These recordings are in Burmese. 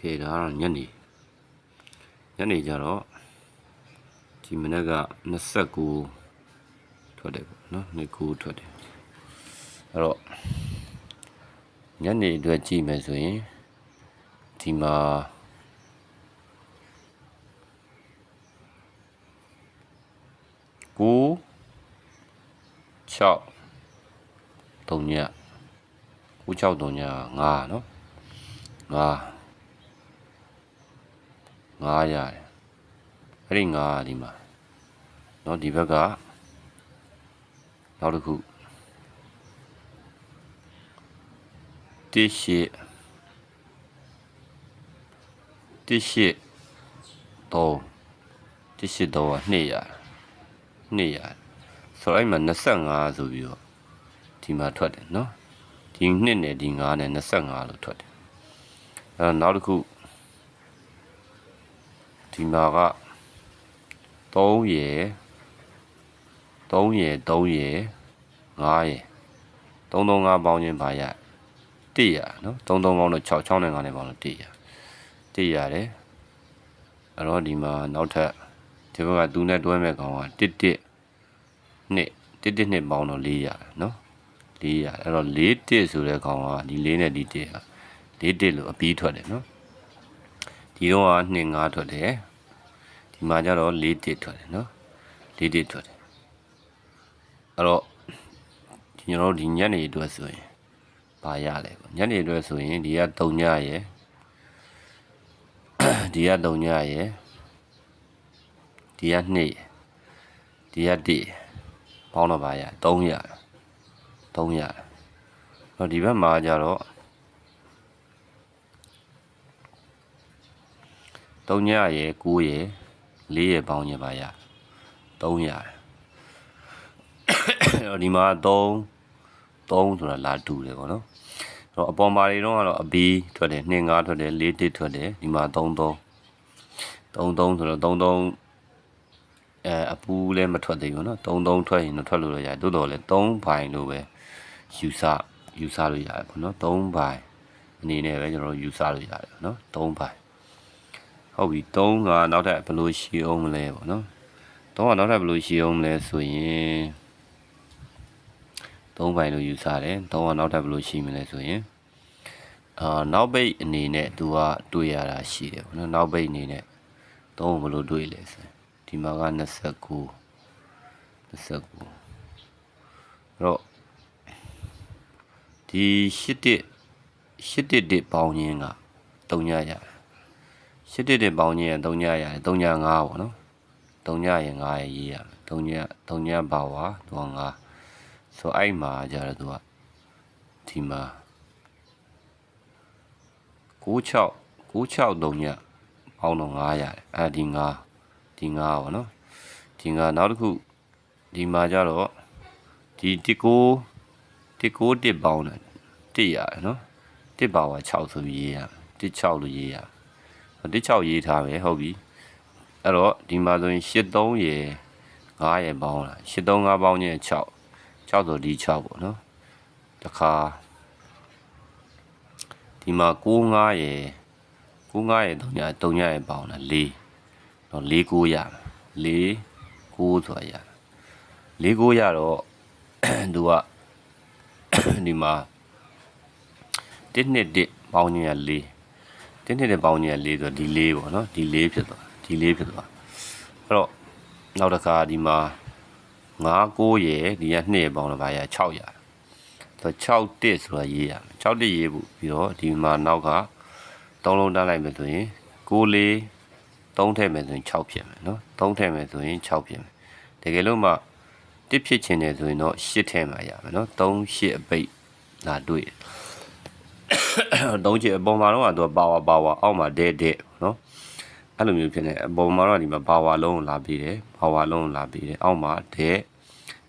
ကဲဒါကတော့ညနေညနေကြတော့ဒီမနေ့က29ထွက်တယ်ပေါ့နော်29ထွက်တယ်အဲ့တော့ညနေအတွက်ကြည့်မယ်ဆိုရင်ဒီမှာ9 6 3ည9 6 3ည5เนาะ5 9ရတယ်အဲ့ဒီ9ဒီမှာเนาะဒီဘက်ကနောက်တစ်ခုတိရှိတိရှိတော့တိရှိတော့2ရတယ်2ရတယ်ဆိုတော့အဲ့မှာ25ဆိုပြီးတော့ဒီမှာထွက်တယ်เนาะဒီနှစ်နဲ့ဒီ9နဲ့25လို့ထွက်တယ်အဲ့တော့နောက်တစ်ခု ဒီမှာက3ရယ်3ရယ်3ရယ်5ရယ်335ပေါင်းခြင်းပါရ100ရနော်33ပေါင်းတော့6 6နဲ့5နဲ့ပေါင်းတော့100 100ရတယ်အဲ့တော့ဒီမှာနောက်ထပ်ဒီဘက်ကသူနဲ့တွဲမဲ့ကောင်က1 1နှစ်1 1နှစ်ပေါင်းတော့400နော်400အဲ့တော့4 1ဆိုတဲ့ကောင်ကဒီ4နဲ့ဒီ1က4 1လို့အပြီးထွက်တယ်နော် ဒီတော့က2 5ထွက်တယ်ဒီမှာကျတော့4 1ထွက်တယ်နော်4 1ထွက်တယ်အဲ့တော့ဒီကျွန်တော်တို့ဒီညနေအတွက်ဆိုရင်ဘာရလဲပေါ့ညနေအတွက်ဆိုရင်ဒီက3ညရယ်ဒီက3ညရယ်ဒီက2ရယ်ဒီက1ရယ်ပေါင်းတော့ပါရ3ရ3ရတော့ဒီဘက်မှာကျတော့ 3ညရယ်9ရယ်4ရယ်ပေါင်းရပါရ3ရတော့ဒီမှာ3 3ဆိုတာလာတူတယ်ပေါ့နော်တော့အပေါ်မှာတွေတော့ကတော့အဘီထွက်တယ်2 5ထွက်တယ်4 1ထွက်တယ်ဒီမှာ3 3 3 3ဆိုတော့3 3အဲအပူလည်းမထွက်သေးဘူးเนาะ3 3ထွက်ရင်တော့ထွက်လို့ရရတယ်တိုးတော်လည်း3ဘိုင်လို့ပဲယူဆယူဆလို့ရတယ်ပေါ့နော်3ဘိုင်အနေနဲ့ပဲကျွန်တော်ယူဆလို့ရတယ်ပေါ့နော်3ဘိုင် ဟုတ်ပြီ3ကနောက်ထပ်ဘယ်လိုရှိအောင်မလဲပေါ့နော်3ကနောက်ထပ်ဘယ်လိုရှိအောင်မလဲဆိုရင်3ဘိုင်လို့ယူဆတယ်3ကနောက်ထပ်ဘယ်လိုရှိမလဲဆိုရင်အာနောက်ပိတ်အနေနဲ့သူကတွေ့ရတာရှိတယ်ပေါ့နော်နောက်ပိတ်အနေနဲ့3ကိုဘယ်လိုတွေ့လဲဆိုရင်ဒီမှာက29 29အဲ့တော့ဒီ8တစ်8တစ်တစ်ပေါင်းခြင်းက3ညရတယ် 8တစ်တစ်ပေါင်းခြင်းက3ညရတယ်3ည5ပေါ့နော်3ညရင်5ရရေးရမယ်3ည3ညပါဝါသူက5ဆိုအဲ့မှာကြတော့သူကဒီမှာ96 96 3ညပေါင်းတော့9ရတယ်အဲ့ဒီ5ဒီ5ပေါ့နော်ဒီ5နောက်တစ်ခုဒီမှာကြတော့ဒီ19 19တစ်ပေါင်းတယ်တစ်ရတယ်နော်တစ်ပါဝါ6ဆိုပြီးရေးရတစ်6လို့ရေးရတ တစ်ချောက်ရေးထားမယ်ဟုတ်ပြီအဲ့တော့ဒီမှာဆိုရင်83ရယ်9ရယ်ပေါင်းလာ83 9ပေါင်းရင်6 6ဆိုဒီ6ပေါ့နော်တခါဒီမှာ9 9ရယ်9 9ရယ်3ည3ညရယ်ပေါင်းလာ4တော့4 9ရ4 9ဆိုတာရ4 9ရတော့သူကဒီမှာ1 2 1ပေါင်းရင်4 တင်းထစ်တဲ့ပေါင်းကြီးက၄ဆိုဒီ၄ပေါ့နော်ဒီ၄ဖြစ်သွားဒီ၄ဖြစ်သွားအဲ့တော့နောက်တစ်ခါဒီမှာ9 9ရယ်ဒီက2ရယ်ပေါင်းတော့ဗာရ6ရဆိုတော့6တစ်ဆိုတာရေးရမယ်6တစ်ရေးဖို့ပြီးတော့ဒီမှာနောက်က3လုံးတက်လိုက်မယ်ဆိုရင်9 4 3ထည့်မယ်ဆိုရင်6ဖြစ်မယ်နော်3ထည့်မယ်ဆိုရင်6ဖြစ်မယ်တကယ်လို့မှတစ်ဖြစ်ချင်တယ်ဆိုရင်တော့8ထည့်မှာရမယ်နော်3 8အပိတ်လာတွေ့တယ် သုံးချက်အပေါ်မှာတော့သူကပါဝါပါဝါအောက်မှာဒဲဒဲနော်အဲ့လိုမျိုးဖြစ်နေအပေါ်မှာတော့ဒီမှာပါဝါလုံးကိုလာပြီးတယ်ပါဝါလုံးကိုလာပြီးတယ်အောက်မှာဒဲ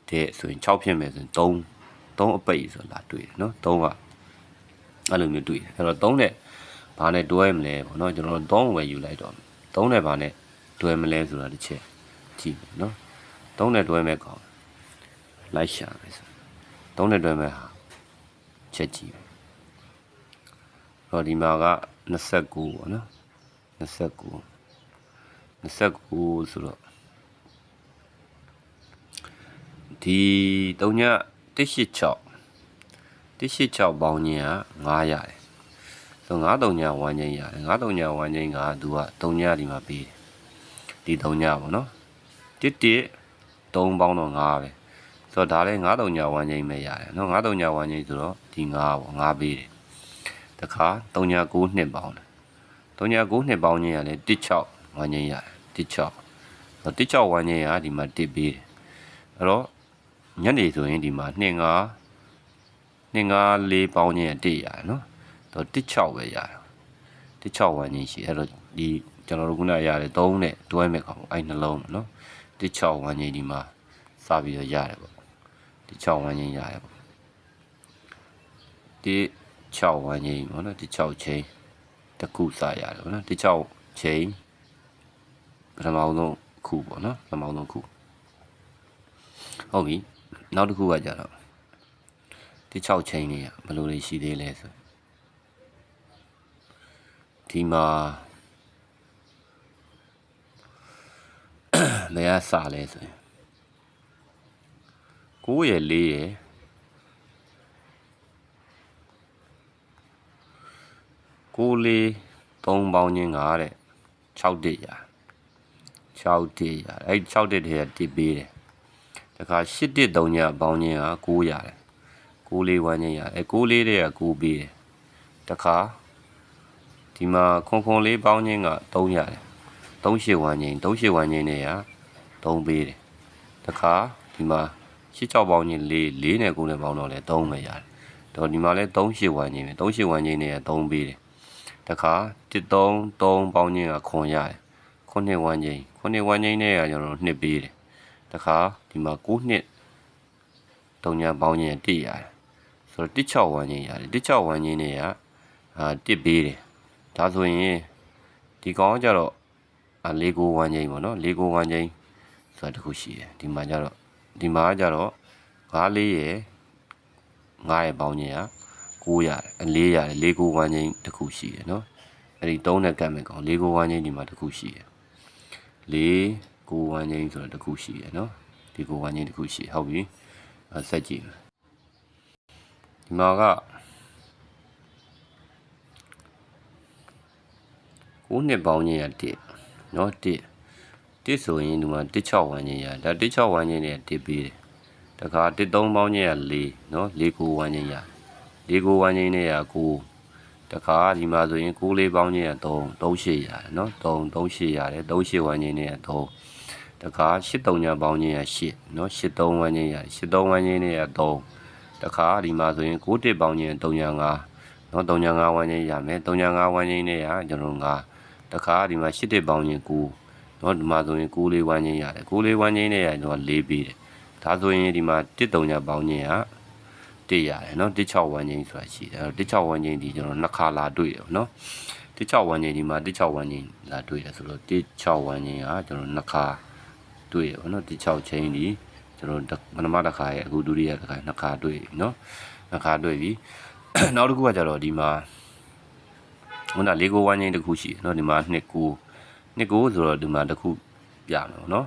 ဒဲဆိုရင်6ဖြစ်မယ်ဆိုရင်3 3အပိတ်ဆိုလာတွေ့တယ်နော်3ကအဲ့လိုမျိုးတွေ့တယ်အဲ့တော့3နဲ့ဘာနဲ့တွဲမလဲပေါ့နော်ကျွန်တော်တို့3ကိုပဲယူလိုက်တော့3နဲ့ဘာနဲ့တွဲမလဲဆိုတာတစ်ချက်ကြည့်မယ်နော်3နဲ့တွဲမဲ့ကောင်လိုက်ရှာမယ်ဆို3နဲ့တွဲမဲ့ဟာချက်ကြည့်မယ် တော့ဒီမှာက29ပေါ့နော်29 29ဆိုတော့ဒီ3ည186 186ပေါင်းခြင်းက9ရတယ်ဆို9 3ည1ချင်းရတယ်9 3ည1ချင်းကသူက3ညဒီမှာပေးတယ်ဒီ3ညပေါ့နော်1 1 3ပေါင်းတော့9ပဲဆိုတော့ဒါလည်း9 3ည1ချင်းပဲရတယ်နော်9 3ည1ချင်းဆိုတော့ဒီ9ပေါ့9ပေးတယ် တခါ3ည9နှစ်ပေါင်းတယ်3ည9နှစ်ပေါင်းခြင်းကလည်း16 1ချင်းရတယ်16တော့16 1ချင်းကဒီမှာ1ပေးတယ်အဲ့တော့ညနေဆိုရင်ဒီမှာ2 5 2 5 4ပေါင်းခြင်း1ရတယ်နော်တော့16ပဲရတယ်16ဝန်းချင်းရှိအဲ့တော့ဒီကျွန်တော်တို့ခုနရရတယ်3နဲ့တွဲမဲ့ကောင်အဲ့နှလုံးပေါ့နော်16ဝန်းချင်းဒီမှာစပြီးတော့ရတယ်ပေါ့16ဝန်းချင်းရတယ်ပေါ့ဒီ 6ဝန်းချင်းပေါ့နော်ဒီ6ချင်းတစ်ခုစရတယ်ပေါ့နော်ဒီ6ချင်းပထမဆုံးခုပေါ့နော်ပထမဆုံးခုဟုတ်ပြီနောက်တစ်ခုကကြတော့ဒီ6ချင်းလေးကဘယ်လိုလေးရှိသေးလဲဆိုဒီမှာဘယ်ကစလဲဆိုရင်9ရယ်4ရယ် 9လေး3ပေါင်းချင်း9တဲ့6တစ်ရ6တစ်ရအဲ့6တစ်တည်းကတစ်ပေးတယ်တခါ8တစ်3ညပေါင်းချင်းက9ရတယ်9လေးဝန်းချင်းရတယ်အဲ9လေးတည်းက9ပေးတယ်တခါဒီမှာခွန်ခွန်လေးပေါင်းချင်းက3ရတယ်38ဝန်းချင်း38ဝန်းချင်းနဲ့က3ပေးတယ်တခါဒီမှာ86ပေါင်းချင်း4 4နဲ့9နဲ့ပေါင်းတော့လဲ3ပဲရတယ်တော့ဒီမှာလဲ38ဝန်းချင်းပဲ38ဝန်းချင်းနဲ့က3ပေးတယ် တခါ13 3ပေါင်းချင်းကခွန်ရတယ်9ဝန်းချင်း9ဝန်းချင်းနဲ့ကကျွန်တော်2ပေးတယ်တခါဒီမှာ9နှစ်3ညပေါင်းချင်း1ရတယ်ဆိုတော့16ဝန်းချင်းရတယ်16ဝန်းချင်းနဲ့ကအာ1ပေးတယ်ဒါဆိုရင်ဒီကောင်ကကြတော့အာလေကိုဝမ်းချင်းပေါ့နော်လေကိုဝမ်းချင်းဆိုတာတခုရှိတယ်ဒီမှာကြတော့ဒီမှာကြတော့9လေးရယ်9ရယ်ပေါင်းချင်းက 9ရတယ်အ4ရတယ်လေကိုဝမ်းချင်းတခုရှိတယ်နော်အဲ့ဒီ3နဲ့ကတ်မယ်ကောင်လေကိုဝမ်းချင်းဒီမှာတခုရှိတယ်လေကိုဝမ်းချင်းဆိုတာတခုရှိတယ်နော်ဒီကိုဝမ်းချင်းတခုရှိဟုတ်ပြီဆက်ကြည့်မယ်ဒီမှာက9နှစ်ပေါင်းချင်းရတစ်နော်တစ်တစ်ဆိုရင်ဒီမှာ16ဝန်းချင်းရဒါ16ဝန်းချင်းနဲ့တစ်ပြီးတယ်တခါ13ပေါင်းချင်းရ4နော်4ကိုဝန်းချင်းရ ဒီကိုဝိုင်းချင်းနဲ့ကကိုတခါဒီမှာဆိုရင်ကိုလေးပေါင်းချင်းက3 3800ရတယ်နော်3 3800ရတယ်38ဝိုင်းချင်းနဲ့က3တခါ83ညာပေါင်းချင်းက8နော်83ဝိုင်းချင်းရ83ဝိုင်းချင်းနဲ့က3တခါဒီမှာဆိုရင်6တစ်ပေါင်းချင်း305နော်305ဝိုင်းချင်းရမယ်305ဝိုင်းချင်းနဲ့ကကျွန်တော်5တခါဒီမှာ8တစ်ပေါင်းချင်း9နော်ဒီမှာဆိုရင်6လေးဝိုင်းချင်းရတယ်6လေးဝိုင်းချင်းနဲ့ကကျွန်တော်4ပေးတယ်ဒါဆိုရင်ဒီမှာ1 3ညပေါင်းချင်းက တစ်ရတယ်နော်တစ်6ဝန်းကျင်ဆိုတာရှိတယ်အဲ့တော့တစ်6ဝန်းကျင်ဒီကျွန်တော်နှစ်ခါလာတွေ့တယ်နော်တစ်6ဝန်းကျင်ဒီမှာတစ်6ဝန်းကျင်လာတွေ့တယ်ဆိုတော့တစ်6ဝန်းကျင်ကကျွန်တော်နှစ်ခါတွေ့တယ်နော်တစ်6ချင်းဒီကျွန်တော်ပထမတစ်ခါရဲ့အခုဒုတိယတစ်ခါနှစ်ခါတွေ့ပြီနော်နှစ်ခါတွေ့ပြီနောက်တစ်ခုကကြတော့ဒီမှာဟိုနာ၄ကိုဝန်းကျင်တစ်ခုရှိတယ်နော်ဒီမှာ2 9 2 9ဆိုတော့ဒီမှာတစ်ခုပြမယ်နော်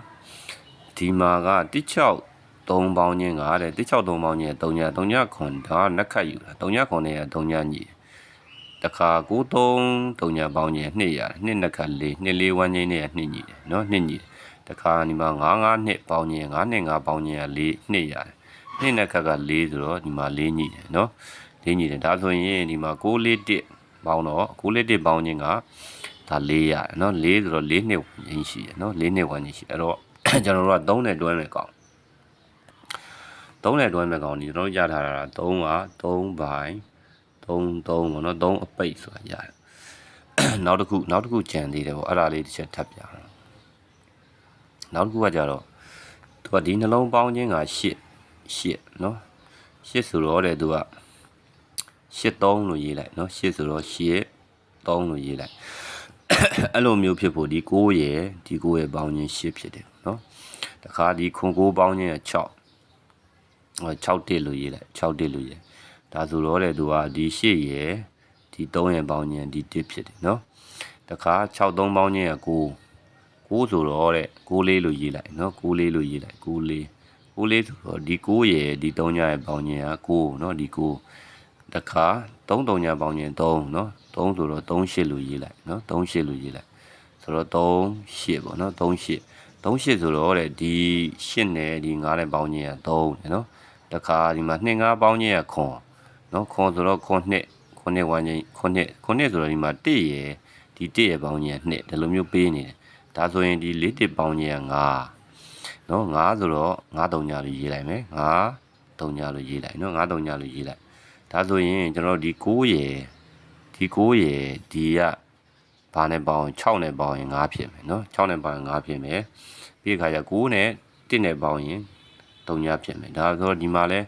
ဒီမှာက16 3ပေါင်းချင်းကတဲ့တစ်ချောက်3ပေါင်းချင်းက3ည3ညခွန်ဒါနက်ခတ်ယူတာ3ညခွန်နဲ့က3ညညီတခါ93 3ညပေါင်းချင်းနှစ်ရတယ်နှစ်နက်ခတ်4နှစ်4ဝန်းချင်းနဲ့ကနှစ်ညီတယ်နော်နှစ်ညီတခါဒီမှာ95နှစ်ပေါင်းချင်း9နှစ်5ပေါင်းချင်းက4နှစ်ရတယ်နှစ်နက်ခတ်က4ဆိုတော့ဒီမှာ4ညီတယ်နော်၄ညီတယ်ဒါဆိုရင်ဒီမှာ641ပေါင်းတော့641ပေါင်းချင်းကဒါ4ရတယ်နော်4ဆိုတော့4နှစ်ဝန်းချင်းရှိတယ်နော်4နှစ်ဝန်းချင်းရှိအဲ့တော့ကျွန်တော်တို့က3နဲ့တွဲမယ်ကောင်း 3နဲ့တွဲမယ်ကောင်းဒီကျွန်တော်တို့ရထားတာ3က3ဘိုင်3 3ပေါ့နော်3အပိတ်ဆိုတာရတယ်နောက်တစ်ခုနောက်တစ်ခုကြံသေးတယ်ပေါ့အဲ့ဒါလေးတစ်ချက်ထပ်ပြအောင်နောက်တစ်ခုကကြတော့သူကဒီနှလုံးပေါင်းခြင်းက8 8เนาะ8ဆိုတော့တဲ့သူက8 3လို့ရေးလိုက်เนาะ8ဆိုတော့8 3လို့ရေးလိုက်အဲ့လိုမျိုးဖြစ်ဖို့ဒီ9ရယ်ဒီ9ရယ်ပေါင်းခြင်း8ဖြစ်တယ်เนาะတခါဒီခွန်9ပေါင်းခြင်းက6 6တစ်လို့ရေးလိုက်6တစ်လို့ရေးဒါဆိုတော့တဲ့သူကဒီ8ရယ်ဒီဒီ3ရဲ့ပေါင်းခြင်းဒီ1ဖြစ်တယ်နော်တခါ6 3ပေါင်းခြင်းက9 9ဆိုတော့တဲ့6လေးလို့ရေးလိုက်နော်6လေးလို့ရေးလိုက်6လေး6လေးဆိုတော့ဒီ9ရဲ့ဒီ3ညရဲ့ပေါင်းခြင်းက9နော်ဒီ9တခါ3 3ညပေါင်းခြင်း3နော်3ဆိုတော့3 8လို့ရေးလိုက်နော်3 8လို့ရေးလိုက်ဆိုတော့3 8ပေါ့နော်3 8 3 8ဆိုတော့တဲ့ဒီ8နဲ့ဒီ9နဲ့ပေါင်းခြင်းက3တယ်နော် တခါဒီမှာ2 5ပေါင်းခြင်းကခွန်နော်ခွန်ဆိုတော့ခွန်နှစ်ခွန်နှစ်ဝန်းခြင်းခွန်နှစ်ခွန်နှစ်ဆိုတော့ဒီမှာ1ရယ်ဒီ1ရယ်ပေါင်းခြင်းက2ဒီလိုမျိုးပေးနေတယ်ဒါဆိုရင်ဒီ4တစ်ပေါင်းခြင်းက9နော်9ဆိုတော့9တုံညာလို့ရေးလိုက်မယ်9တုံညာလို့ရေးလိုက်နော်9တုံညာလို့ရေးလိုက်ဒါဆိုရင်ကျွန်တော်တို့ဒီ9ရယ်ဒီ9ရယ်ဒီကဘာနဲ့ပေါင်း6နဲ့ပေါင်းရင်9ဖြစ်မယ်နော်6နဲ့ပေါင်းရင်9ဖြစ်မယ်ပြီးခါကျ9နဲ့1နဲ့ပေါင်းရင် 3ညဖြစ်မယ်ဒါဆိုတော့ဒီမှာလဲ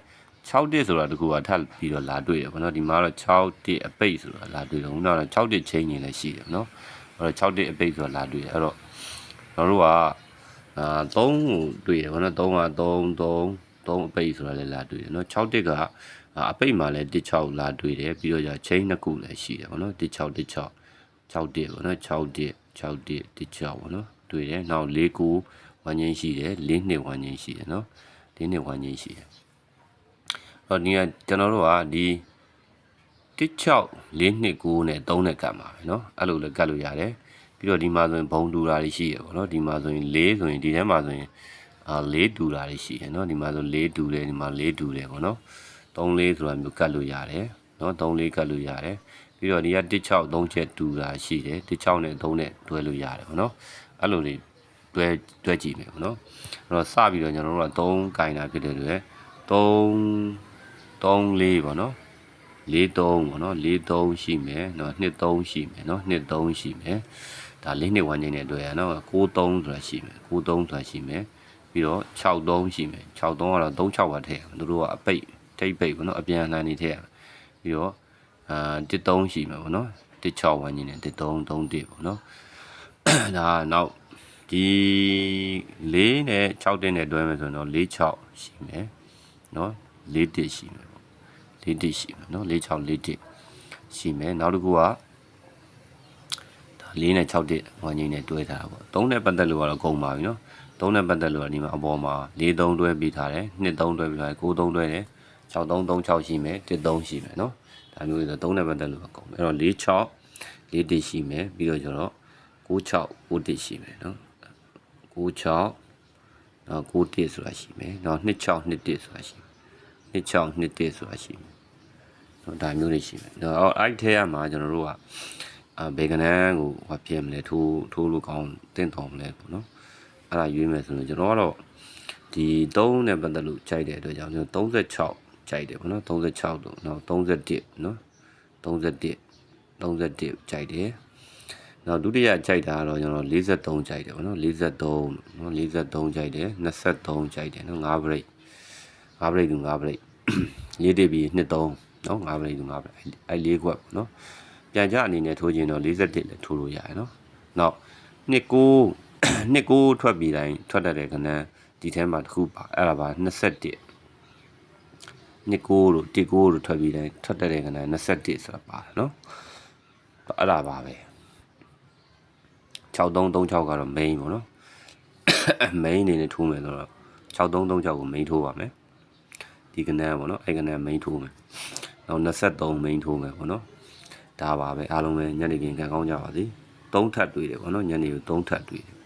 6တစ်ဆိုတာတကူကထပ်ပြီးတော့လာတွေ့တယ်ဗောနော်ဒီမှာတော့6တစ်အပိတ်ဆိုတာလာတွေ့တယ်ခုနကတော့6တစ်ချင်းကြီးလည်းရှိတယ်နော်အဲ့တော့6တစ်အပိတ်ဆိုတာလာတွေ့တယ်အဲ့တော့ကျွန်တော်တို့ကအာ3ကိုတွေ့တယ်ဗောနော်3က3 3 3အပိတ်ဆိုတာလည်းလာတွေ့တယ်နော်6တစ်ကအပိတ်မှာလည်း1 6လာတွေ့တယ်ပြီးတော့じゃချင်းနှစ်ခုလည်းရှိတယ်ဗောနော်1 6 1 6 6တစ်ပေါ့နော်6တစ်6တစ်တစ်6ပေါ့နော်တွေ့တယ်နောက်၄ခုဝန်းချင်းရှိတယ်၄နှစ်ဝန်းချင်းရှိတယ်နော် ၄နှစ်ဝန်းချင်းရှိတယ်အဲ့တော့ဒီကကျွန်တော်တို့ကဒီ16 4နှစ်9နဲ့3နဲ့ကတ်မှာပဲเนาะအဲ့လိုလည်းကတ်လို့ရတယ်ပြီးတော့ဒီမှာဆိုရင်ဘုံတူတာတွေရှိရပေါ့เนาะဒီမှာဆိုရင်4ဆိုရင်ဒီထဲမှာဆိုရင်အာ4တူတာတွေရှိတယ်เนาะဒီမှာဆို4တူတယ်ဒီမှာ4တူတယ်ပေါ့เนาะ3 4ဆိုတာမျိုးကတ်လို့ရတယ်เนาะ3 4ကတ်လို့ရတယ်ပြီးတော့ဒီက16 3ချက်တူတာရှိတယ်16နဲ့3နဲ့တွဲလို့ရတယ်ပေါ့เนาะအဲ့လိုလေး တွဲတွဲကြည့်မယ်ပေါ့နော်အဲ့တော့စပြီးတော့ကျွန်တော်တို့က3ကင်တာဖြစ်တဲ့အတွက်3 3 4ပေါ့နော်၄3ပေါ့နော်၄3ရှိမယ်နော်2 3ရှိမယ်နော်2 3ရှိမယ်ဒါ၄နှစ်ဝန်းကျင်တဲ့အတွက်ရနော်9 3ဆိုတာရှိမယ်9 3ဆိုတာရှိမယ်ပြီးတော့6 3ရှိမယ်6 3ကတော့36ပါထည့်ရမယ်သူတို့ကအပိတ်ထိတ်ပိတ်ပေါ့နော်အပြန်အလှန်နေထည့်ရမယ်ပြီးတော့အာ1 3ရှိမယ်ပေါ့နော်1 6ဝန်းကျင်နဲ့1 3 3 1ပေါ့နော်ဒါနောက် ဒီ4နဲ့6တင်းနဲ့တွဲမယ်ဆိုရင်တော့4 6ရှိမယ်နော်4တစ်ရှိမယ်ပေါ့4တစ်ရှိမယ်နော်4 6 4တစ်ရှိမယ်နောက်တစ်ခုကဒါ4နဲ့6တစ်ဝန်းကြီးနဲ့တွဲထားတာပေါ့3နဲ့ပတ်သက်လို့ကတော့ကုန်ပါပြီနော်3နဲ့ပတ်သက်လို့ကဒီမှာအပေါ်မှာ4 3တွဲပြီးထားတယ်2 3တွဲပြီးထားတယ်9 3တွဲတယ်6 3 3 6ရှိမယ်1 3ရှိမယ်နော်ဒါမျိုးဆို3နဲ့ပတ်သက်လို့ကကုန်မယ်အဲ့တော့4 6 4တစ်ရှိမယ်ပြီးတော့ကျတော့6 6 9တစ်ရှိမယ်နော် 6 6နော်9တစ်ဆိုတာရှိမယ်နော်2 6 2တစ်ဆိုတာရှိမယ်နှစ်ချောင်းနှစ်တစ်ဆိုတာရှိမယ်။တော့ဒါမျိုးတွေရှိမယ်။တော့အဲ့ဒီထဲကမှာကျွန်တော်တို့ကအာဘေကနန်းကိုဟောပြမလဲထိုးထိုးလို့ကောင်းတင့်တော်မလဲပေါ့နော်။အဲ့ဒါရွေးမယ်ဆိုရင်ကျွန်တော်ကတော့ဒီ3နဲ့ပတ်သက်လို့ခြိုက်တဲ့အတွက်ကြောင့်ကျွန်တော်36ခြိုက်တယ်ပေါ့နော်36လို့နော်31နော်31 31ခြိုက်တယ်။ နောက်ဒုတိယကြိုက်တာကတော့ကျွန်တော်43ကြိုက်တယ်ဗောနော်43နော်43ကြိုက်တယ်23ကြိုက်တယ်နော်5 break 5 break သူ5 break ရေးတည်ပြီး2 3နော်5 break သူ5 break အဲ့၄ခွက်ပေါ့နော်ပြန်ကြအနေနဲ့ထိုးခြင်းတော့41လည်းထိုးလို့ရတယ်နော်နောက်2 9 2 9ထွက်ပြီးတိုင်းထွက်တတ်တဲ့ကဏ္ဍဒီထဲမှာတစ်ခုပါအဲ့ဒါပါ21 2 9လို့1 9လို့ထွက်ပြီးတိုင်းထွက်တတ်တဲ့ကဏ္ဍ21ဆိုတာပါတယ်နော်အဲ့ဒါပါပဲ 6336ကတော့ main ပေါ့နော် main အနေနဲ့ထိုးမယ်ဆိုတော့6336ကို main ထိုးပါမယ်ဒီကနန်းပေါ့နော်အဲ့ကနန်း main ထိုးမယ်နောက်23 main ထိုးမယ်ပေါ့နော်ဒါပါပဲအားလုံးပဲညနေခင်းကံကောင်းကြပါစေသုံးထပ်တွေ့တယ်ပေါ့နော်ညနေကိုသုံးထပ်တွေ့တယ်